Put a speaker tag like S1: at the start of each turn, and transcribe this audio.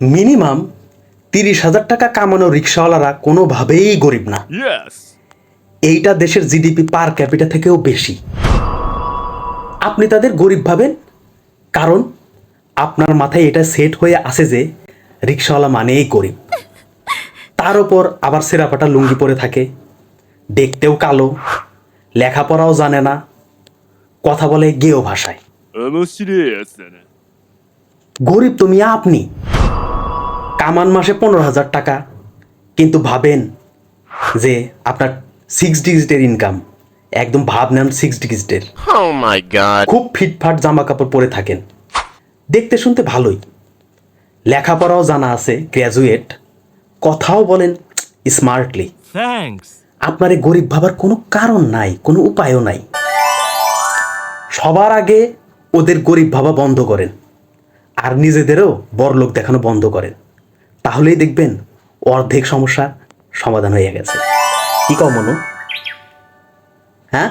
S1: Minimum তিরিশ হাজার টাকা কামানো রিক্সাওয়ালারা কোনোভাবেই গরিব না। এইটা দেশের জিডিপি পার ক্যাপিটা থেকেও বেশি। আপনি তাদের গরিব ভাবেন কারণ আপনার মাথায় এটা সেট হয়ে আসে যে রিক্সাওয়ালা মানেই গরিব। তার ওপর আবার সেরাপাটা লুঙ্গি পরে থাকে দেখতেও কালো লেখাপড়াও জানে না কথা বলে গেও ভাষায়। গরিব তুমি আপনি? কামান মাসে পনেরো হাজার টাকা। কিন্তু ভাবেন যে আপনার সিক্স ডিজিটের ইনকাম একদম ভাব নেন সিক্স ডিজিটের
S2: Oh my god.
S1: খুব ফিটফাট জামা কাপড় পরে থাকেন। দেখতে শুনতে ভালোই। লেখাপড়াও জানা আছে গ্র্যাজুয়েট কথাও বলেন স্মার্টলি আপনার এই গরিব ভাবার কোনো কারণ নাই কোনো উপায়ও নাই। সবার আগে ওদের গরিব ভাবা বন্ধ করেন। আর নিজেদেরও বড়লোক দেখানো বন্ধ করেন। তাহলেই দেখবেন অর্ধেক সমস্যার সমাধান হয়ে গেছে। কি কম মনু? হ্যাঁ?